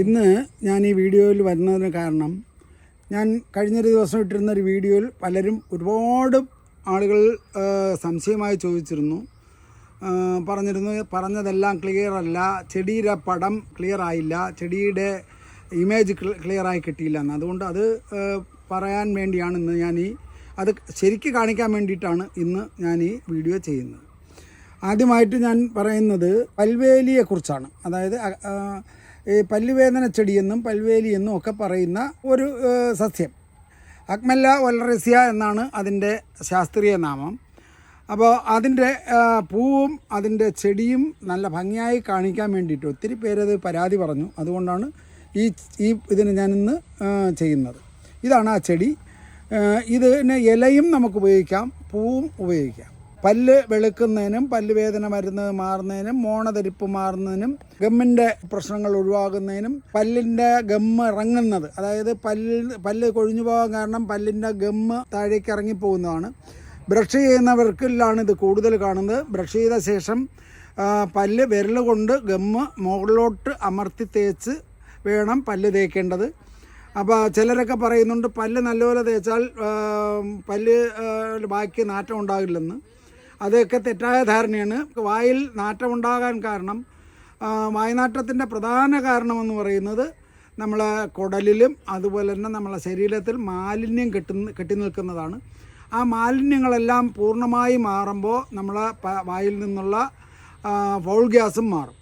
ഇന്ന് ഞാൻ ഈ വീഡിയോയിൽ വരുന്നതിന് കാരണം ഞാൻ കഴിഞ്ഞൊരു ദിവസം ഇട്ടിരുന്ന ഒരു വീഡിയോയിൽ പലരും ഒരുപാട് ആളുകൾ സംശയമായി ചോദിച്ചിരുന്നു. പറഞ്ഞിരുന്നു പറഞ്ഞതെല്ലാം ക്ലിയർ അല്ല. ചെടിയുടെ പടം ക്ലിയർ ആയില്ല. ചെടിയുടെ ഇമേജ് ക്ലിയർ ആയി കിട്ടിയില്ല എന്ന്. അതുകൊണ്ട് അത് പറയാൻ വേണ്ടിയാണ് ഇന്ന് ഞാൻ ഈ അത് ശരിക്ക് കാണിക്കാൻ വേണ്ടിയിട്ടാണ് ഇന്ന് ഞാൻ ഈ വീഡിയോ ചെയ്യുന്നത്. ആദ്യമായിട്ട് ഞാൻ പറയുന്നത് പൽവേലിയെക്കുറിച്ചാണ്. അതായത് ഈ പല്ലുവേദന ചെടിയെന്നും പൽവേലി എന്നും ഒക്കെ പറയുന്ന ഒരു സസ്യം. അക്മല്ല വൽറസ്യ എന്നാണ് അതിന്റെ ശാസ്ത്രീയ നാമം. അപ്പോൾ അതിന്റെ പൂവും അതിന്റെ ചെടിയും നല്ല ഭംഗിയായി കാണിക്കാൻ വേണ്ടിയിട്ട് ഒത്തിരി പേരത് പരാതി പറഞ്ഞു. അതുകൊണ്ടാണ് ഈ ഈ ഇതിന് ഞാനിന്ന് ചെയ്യുന്നത്. ഇതാണ് ആ ചെടി. ഇതിന് ഇലയും നമുക്ക് ഉപയോഗിക്കാം പൂവും ഉപയോഗിക്കാം. പല്ല് വെളുക്കുന്നതിനും പല്ലുവേദന മരുന്ന് മാറുന്നതിനും മോണതരിപ്പ് മാറുന്നതിനും ഗമ്മിന്റെ പ്രശ്നങ്ങൾ ഒഴിവാകുന്നതിനും പല്ലിന്റെ ഗമ്മ് ഇറങ്ങുന്നത്. അതായത് പല്ല് പല്ല് കൊഴിഞ്ഞു പോകാൻ കാരണം പല്ലിന്റെ ഗമ്മ് താഴേക്ക് ഇറങ്ങിപ്പോകുന്നതാണ്. ബ്രഷ് ചെയ്യുന്നവർക്കിലാണ് ഇത് കൂടുതൽ കാണുന്നത്. ബ്രഷ് ചെയ്ത ശേഷം പല്ല് വിരൽ കൊണ്ട് ഗമ്മ് മുകളിലോട്ട് അമർത്തി തേച്ച് വേണം പല്ല് തേക്കേണ്ടത്. അപ്പോൾ ചിലരൊക്കെ പറയുന്നുണ്ട് പല്ല് നല്ലപോലെ തേച്ചാൽ പല്ല് ബാക്കി നാറ്റം ഉണ്ടാകില്ലെന്ന്. അതൊക്കെ തെറ്റായ ധാരണയാണ്. വായിൽ നാറ്റമുണ്ടാകാൻ കാരണം വായനാറ്റത്തിന്റെ പ്രധാന കാരണമെന്ന് പറയുന്നത് നമ്മളെ കുടലിലും അതുപോലെ തന്നെ നമ്മളെ ശരീരത്തിൽ മാലിന്യം കെട്ടി കെട്ടി നിൽക്കുന്നതാണ് ആ മാലിന്യങ്ങളെല്ലാം പൂർണമായി മാറുമ്പോൾ നമ്മളെ വായിൽ നിന്നുള്ള ഫൗൾ ഗ്യാസും മാറും.